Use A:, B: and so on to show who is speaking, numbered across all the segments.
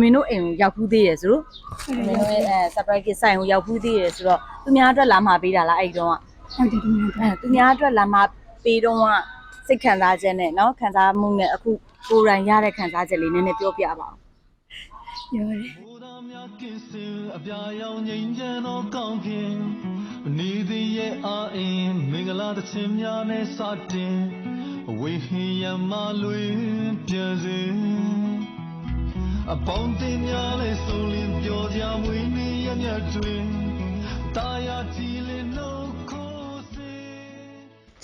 A: မင်းတို့အိမ်ကိုရောက်ဖူးသေးရဆိုတော့မင်းတို့ရဲ့အဲ surprise gift ဆိုင်ကိုရောက်ဖူးသေးရဆိုတော့သူများအတွက်လာမှာပေးတာလားအဲ့ဒီတော့က
B: ဟုတ်တယ်ဒီမှာ
A: အဲသူများအတွက်လာမှာပေးတော့ကစိတ်ခံစားချက်နဲ့เนาะခံစားမှုနဲ့အခုကိုယ်တိုင်ရတဲ့ခံစားချက်လေးနည်းနည်းပြောပြပါဦး
B: ပြောတယ်
C: ဘုရားများကင်းစင်အပြာရောင်ငြိမ်းချမ်းသောကောင်းကင်နေသည်ရဲ့အာအင်းမင်္ဂလာသခြင်းများနဲ့စတင်ဝိဟင်ယမလွင်ပြန်စဉ် အပေါင်းတင်များလဲဆုံးလင်းပြောကြမွေးနေရမြတ်တွင်တာယာကြည်လင်နှုတ်ခိုးစေ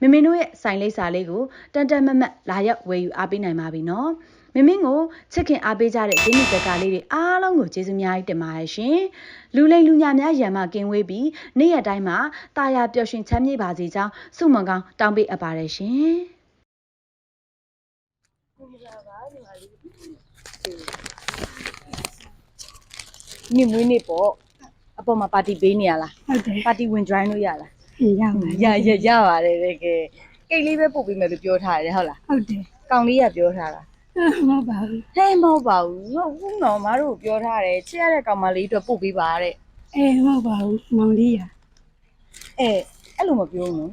D: မမင်းတို့ရဲ့ site လိပ်စာလေးကိုတန်တန်မတ်မတ်လာရောက်ဝယ်ယူအားပေးနိုင်ပါပြီနော်မမင်းကိုချစ်ခင်အားပေးကြတဲ့ဂျင်းနီတက်ကလေးတွေအားလုံးကိုကျေးဇူးများကြီးတင်ပါတယ်ရှင်လူလိမ်လူညာများရံမကင်းဝေးပြီးနေ့ရက်တိုင်းမှာတာယာပျော်ရွှင်ချမ်းမြေ့ပါစေကြောင်းဆုမွန်ကောင်းတောင်းပေးအပ်ပါတယ်ရှင်
A: ညမွေးနေ့ပေါ့အပေါ်မှာပါတီပေးနေရလား
B: ဟုတ်တယ်
A: ပါတီဝင် join လို့ရလား
B: အေး ရပါ
A: ရရရပါတယ်တကယ်ကိတ်လေးပဲပို့ပေးမယ်လို့ပြောထားတယ်ဟုတ်လား
B: ဟုတ်တယ်
A: ကောင်လေးကပြောထားတာ
B: မဟုတ်ပါဘူး
A: ဟဲ့မဟုတ်ပါဘူးဟုတ်ဘူးနော်မတို့ပြောထားတယ်ချစ်ရတဲ့ကောင်မလေးအတွက်ပို့ပေးပါတဲ့
B: အေးမဟုတ်ပါဘူးမောင်လေးရ
A: အဲအဲ့လိုမပြောဘူးနော်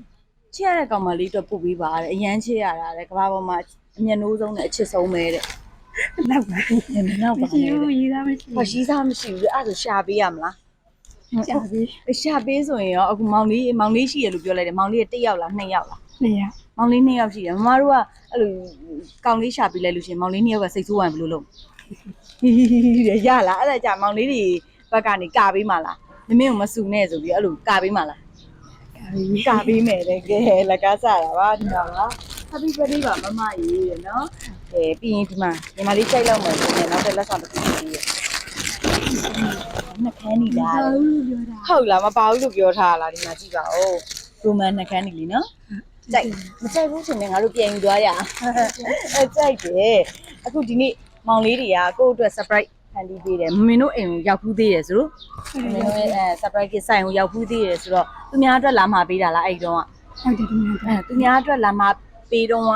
A: ချစ်ရတဲ့ကောင်မလေးအတွက်ပို့ပေးပါတဲ့အရန်ချစ်ရတာတဲ့ကဘာပေါ်မှာအမျက်နှိုးဆုံးနဲ့အချစ်ဆုံးပဲတဲ့
B: လောက်ပါဘူး
A: ညမနောက်ပါ
B: မရှိ
A: နဲ့
B: ဘူး
A: တဲ့
B: ရေးသားမရှိ
A: ဟောရှိစားမရှိဘူးလေအဲ့ဒါဆိုရှာပေးရမလား
B: ကြာပြီ
A: ရှာပေးဆိုရင်ရောအခုမောင်လေးမောင်လေးရှိရလို့ပြောလိုက်တယ်မောင်လေးကတစ်ယောက်လားနှစ်ယောက်လား
B: နေရ
A: မောင်လေးနှစ်ယောက်ရှိတယ်မမတို့ကအဲ့လိုကောင်လေးရှာပေးလိုက်လို့ရှရင်မောင်လေးနှစ်ယောက်ကစိတ်ဆိုးဝင်ဘယ်လိုလုပ်ဟီးဟီးဟီးတဲ့ရလားအဲ့ဒါကြာမောင်လေးတွေဘက်ကနေကာပေးမှလားမမင်းကိုမဆူနဲ့ဆိုပြီးအဲ့လိုကာပေးမှလား
B: ကြာပြီ
A: ကာပေးမယ်တဲ့ကဲလက်ကားစားတာပါဒီမှာပါ happy birthday ပါမမကြီးတဲ့နော်အဲပြီးရင်ဒီမှာညီမလေးကြိုက်လောက်မယ်ဆိုရင်နောက်တစ်လက်ဆောင်တစ်ခုပေးရ နှစ်ခမ်းနီလား
B: ဟုတ်ပြောတာ
A: ဟုတ်လားမပါဘူးလို့ပြောထားလားဒီမှာကြည့်ပါဦးရိုမန်နှကန်းနေလीနော်ကြိုက်မကြိုက်ဘူးဆိုရင်ငါတို့ပြန်ယူသွားရအောင်အဲကြိုက်တယ်အခုဒီနေ့မောင်လေးတွေကကိုယ့်အတွက် surprise ဖန်တီးပေးတယ်မမင်းတို့အိမ်ကိုရောက်ဖူးသေးတယ်ဆိုတော့မမင်းတို့ရဲ့အဲ surprise gift ဆိုင်ကိုရောက်ဖူးသေးတယ်ဆိုတော့သူများအတွက်လာမှာပေးတာလားအဲ့ဒီတော့က
B: ဟုတ်တယ်ဒီမှာ
A: အဲသူများအတွက်လာမှာပေးတော့က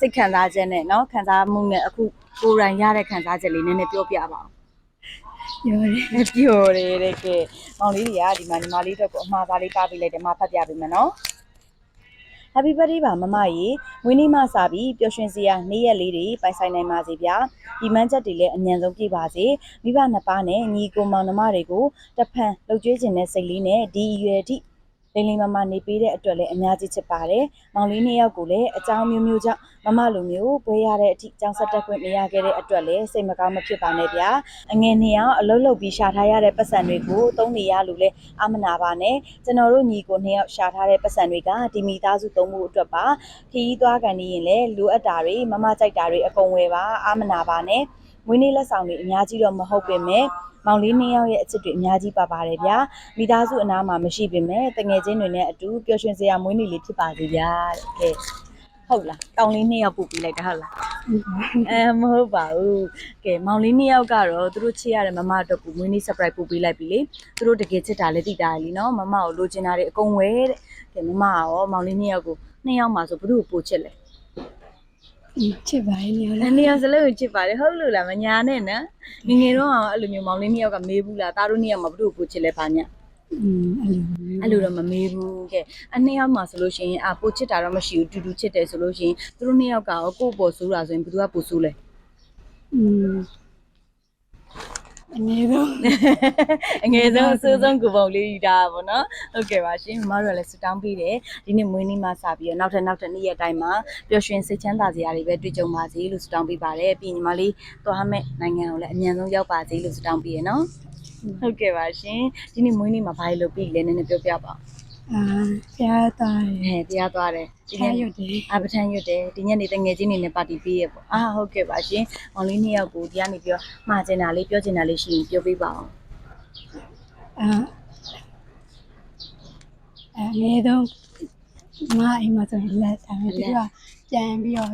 A: စိတ်ခံစားချက်နဲ့เนาะခံစားမှုနဲ့အခုကိုယ်တိုင်ရတဲ့ခံစားချက်လေးနည်းနည်းပြောပြပါဦး
B: ပြောတယ်
A: ပြောတယ်တဲ့ကဲမောင်လေးတွေကဒီမှာညီမလေးအတွက်ကိုအမှားသားလေးပါပေးလိုက်တယ်မဖတ်ပြပေးမယ်နော် Happy birthday ပါမမကြီးဝင်းနေမှစပြီးပျော်ရွှင်စရာနေ့ရက်လေးတွေပိုင်ဆိုင်နိုင်ပါစေဗျာဒီမန်းချက်တွေလည်းအမြန်ဆုံးပြည့်ပါစေမိဘနှစ်ပါးနဲ့ညီကိုမောင်နှမတွေကိုတဖန်လှုပ်ကြွေးခြင်းနဲ့စိတ်လေးနဲ့ဒီအရွယ်ထိ လိမ့်လိမ့်မမနေပေးတဲ့အတွက်လည်းအများကြီးချစ်ပါတယ်မောင်လေးနှစ်ယောက်ကိုလည်းအကြောင်းမျိုးမျိုးကြောင့်မမလိုမျိုးပွဲရတဲ့အထိကြောင်းဆက်တက်ခွင့်မရခဲ့တဲ့အတွက်လည်းစိတ်မကောင်းမဖြစ်ပါနဲ့ဗျာအငယ်နှစ်ယောက်အလုံးလုံးပြီးရှာထားရတဲ့ပတ်စံတွေကိုသုံးနေရလို့လည်းအမနာပါနဲ့ကျွန်တော်တို့ညီကိုနှစ်ယောက်ရှာထားတဲ့ပတ်စံတွေကဒီမိသားစုသုံးမှုအတွက်ပါခီးသွားကန်နေရင်လည်းလိုအပ်တာတွေမမကြိုက်တာတွေအကုန်ဝယ်ပါအမနာပါနဲ့ မွေးနေ့လက်ဆောင်တွေအများကြီးတော့မဟုတ်ပင်မဲ့မောင်လေးနှစ်ယောက်ရဲ့အချစ်တွေအများကြီးပါပါတယ်ဗျာမိသားစုအနားမှာမရှိပင်မဲ့တငယ်ချင်းတွေနဲ့အတူပျော်ရွှင်စရာမွေးနေ့လေးဖြစ်ပါစေဗျာတဲ့ကဲဟုတ်လားကောင်းလေးနှစ်ယောက်ပို့ပေးလိုက်တာဟုတ်လားအဲမဟုတ်ပါဘူးကဲမောင်လေးနှစ်ယောက်ကတော့သူတို့ချစ်ရတဲ့မမအတွက်ကိုမွေးနေ့ surprise ပို့ပေးလိုက်ပြီလေသူတို့တကယ်ချစ်တာလည်းသိတာလေနော်မမကိုလိုချင်တာတွေအကုန်ဝဲတဲ့ကဲမမရောမောင်လေးနှစ်ယောက်ကိုနှစ်ယောက်မှာဆိုဘယ်သူ့ကိုပို့ချစ်လဲ
B: ချစ်ပါရဲ့ညော
A: လားနေရာစလုံးကိုချစ်ပါတယ်ဟုတ်လို့လားမညာနဲ့နော်ငငယ်တော့အဲ့လိုမျိုးမောင်လေးနှစ်ယောက်ကမေးဘူးလားသားတို့နှစ်ယောက်မှာဘလို့ကိုချစ်လဲပါည
B: အဲ့လို
A: တော့မမေးဘူးကဲအနှစ်ယောက်မှာဆိုလို့ရှိရင်အပိုချစ်တာတော့မရှိဘူးတူတူချစ်တယ်ဆိုလို့ရှိရင်သူတို့နှစ်ယောက်ကရောကို့ပေါ်ဆိုးတာဆိုရင်ဘယ်သူကပိုဆိုးလဲ
B: อืม အနေတော့
A: အငယ်ဆုံးအဆိုးဆုံးကိုပုံလေးယူတာပါတော့ဟုတ်ကဲ့ပါရှင်မမတို့ကလည်းစတောင်းပေးတယ်ဒီနေ့မွေးနေ့မှစပြီးတော့နောက်ထပ်နောက်ထပ်နေ့ရက်တိုင်းမှာပျော်ရွှင်စိတ်ချမ်းသာစရာတွေပဲတွေ့ကြုံပါစေလို့စတောင်းပေးပါတယ်ပြီးညီမလေးသွားမဲ့နိုင်ငံကိုလည်းအမြန်ဆုံးရောက်ပါစေလို့စတောင်းပေးရနော်ဟုတ်ကဲ့ပါရှင်ဒီနေ့မွေးနေ့မှာဘာလို့ပြီးလဲနည်းနည်းပြောပြပါဦး
B: အာဖျားသား
A: ဟဲ့တရားသွားတယ်ဒီ
B: ဖျား
A: နေ့
B: ရွတ်တယ်
A: အပထန်ရွတ်တယ်ဒီညနေတငယ်ချင်းနေနဲ့ပါတီပေးရပေါ့အာဟုတ်ကဲ့ပါရှင်။မောင်လေးနှစ်ယောက်ကိုဒီကနေပြီးတော့မှာကျင်တာလေးပြောကျင်တာလေးရှိရင်ပြောပေးပါအောင်
B: အာအနေတော့မအိမ်မှာဆိုရင်လက်ဆောင်တယ်သူကပြန်ပြီးတော့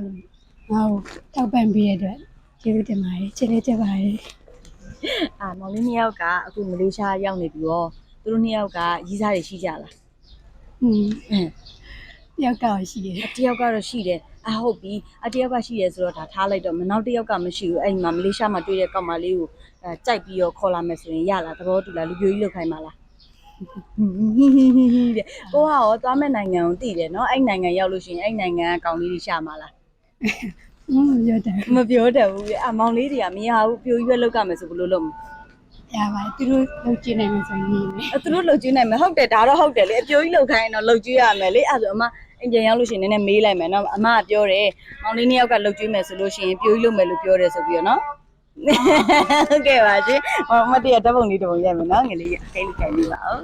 B: ငါ့ကိုတောက်ပံ့ပေးရတဲ့ကျေးဇူးတင်ပါတယ်ချစ်လေးချက်ပါတယ်။
A: အာမောင်လေးနှစ်ယောက်ကအခုမလေးရှားရောက်နေပြီးတော့သူတို့နှစ်ယောက်ကရီးစားတွေရှိကြလား
B: อืม
A: တ
B: ယောက်တော့ရှိတယ်
A: တယောက်ကတော့ရှိတယ်အဟုတ်ပြီအတယောက်ကရှိတယ်ဆိုတော့ဒါထားလိုက်တော့မနောက်တယောက်ကမရှိဘူးအဲ့ဒီမှာမလေးရှားမှာတွေ့တဲ့ကောင်မလေးကိုအဲကြိုက်ပြီးတော့ခေါ်လာမယ်ဆိုရင်ရလားသဘောတူလားလူပြိုကြီးလောက်ခိုင်းပါလားတဲ့ကိုကရောသွားမဲ့နိုင်ငံကိုသိတယ်နော်အဲ့နိုင်ငံရောက်လို့ရှိရင်အဲ့နိုင်ငံကကောင်လေးတွေရှာမှာလား
B: ဟုတ်ရတယ်
A: မပြောတတ်ဘူးပြအမောင်လေးတွေကမရဘူးပြိုကြီးပဲလောက်ကမယ်ဆိုဘလို့လို့
B: ရပါတယ်သူတို့လုပ်ကြည့်နိုင်မှဆိုရင်နေမယ်
A: အသူတို့လှုပ်ကျွေးနိုင်မယ်ဟုတ်တယ်ဒါတော့ဟုတ်တယ်လေအပြိုကြီးလှုပ်ခိုင်းရင်တော့လှုပ်ကျွေးရမယ်လေအဲ့ဒါဆိုအမအင်ပြန်ရောက်လို့ရှိရင်နည်းနည်းမေးလိုက်မယ်နော်အမကပြောတယ်မောင်လေးနှစ်ယောက်ကလှုပ်ကျွေးမယ်ဆိုလို့ရှိရင်ပြိုကြီးလှုပ်မယ်လို့ပြောတယ်ဆိုပြီးတော့နော်ဟုတ်ကဲ့ပါရှင်ဟောမတည့်ရဓာတ်ပုံလေးတစ်ပုံရိုက်မယ်နော်ငယ်လေးအခိတ်လေးခိုင်လေးပါအောင်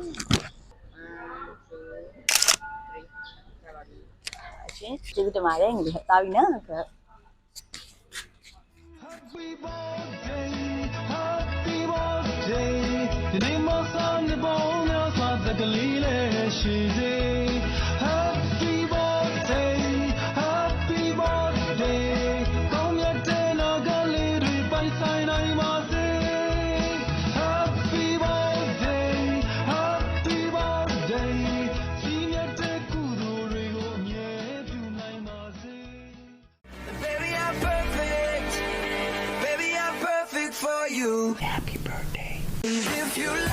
A: ရှင်ကျေးဇူးတင်ပါတယ်ငယ်လေးသားပြီနော်ဟုတ်ကဲ့
C: Happy birthday Happy birthday ဒီနေ့မဆောင်နေပေါ်များစွာတကလေးလေးရှိစေ
E: you